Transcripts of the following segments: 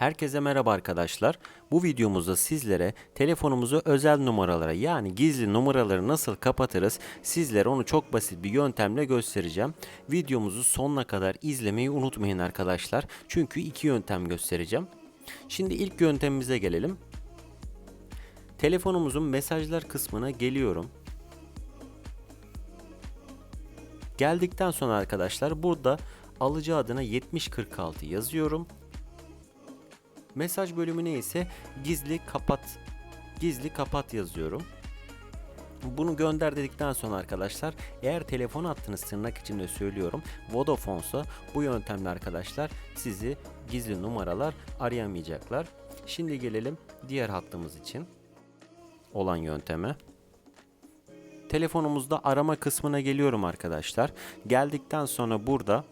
Herkese merhaba arkadaşlar. Bu videomuzda sizlere telefonumuzu özel numaralara yani gizli numaraları nasıl kapatırız sizlere onu çok basit bir yöntemle göstereceğim. Videomuzu sonuna kadar izlemeyi unutmayın arkadaşlar. Çünkü iki yöntem göstereceğim. Şimdi ilk yöntemimize gelelim. Telefonumuzun mesajlar kısmına geliyorum. Geldikten sonra arkadaşlar burada alıcı adına 7046 yazıyorum. Mesaj bölümüne ise gizli kapat gizli kapat yazıyorum. Bunu gönder dedikten sonra arkadaşlar eğer telefon attığınız tırnak içinde söylüyorum Vodafone'sa bu yöntemle arkadaşlar sizi gizli numaralar arayamayacaklar. Şimdi gelelim diğer hattımız için olan yönteme. Telefonumuzda arama kısmına geliyorum arkadaşlar. Geldikten sonra burada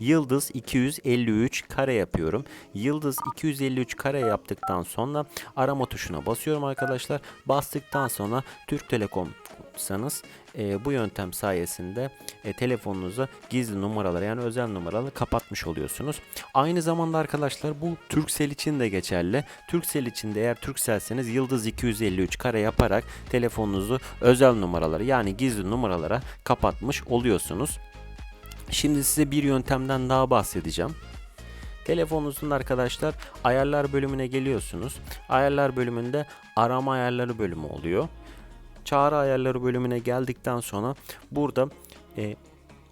Yıldız 253 kare yapıyorum. Yıldız 253 kare yaptıktan sonra arama tuşuna basıyorum arkadaşlar. Bastıktan sonra Türk Telekom'sanız e, bu yöntem sayesinde e, telefonunuza gizli numaraları yani özel numaraları kapatmış oluyorsunuz. Aynı zamanda arkadaşlar bu Turkcell için de geçerli. Turkcell için de eğer Turkcell'seniz Yıldız 253 kare yaparak telefonunuzu özel numaraları yani gizli numaralara kapatmış oluyorsunuz. Şimdi size bir yöntemden daha bahsedeceğim. Telefonunuzun arkadaşlar ayarlar bölümüne geliyorsunuz. Ayarlar bölümünde arama ayarları bölümü oluyor. Çağrı ayarları bölümüne geldikten sonra burada e,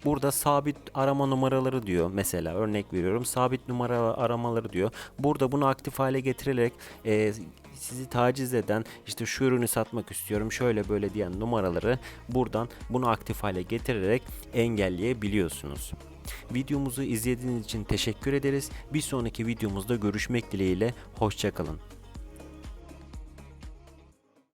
burada sabit arama numaraları diyor. Mesela örnek veriyorum sabit numara aramaları diyor. Burada bunu aktif hale getirerek e, sizi taciz eden işte şu ürünü satmak istiyorum şöyle böyle diyen numaraları buradan bunu aktif hale getirerek engelleyebiliyorsunuz. Videomuzu izlediğiniz için teşekkür ederiz. Bir sonraki videomuzda görüşmek dileğiyle. Hoşçakalın.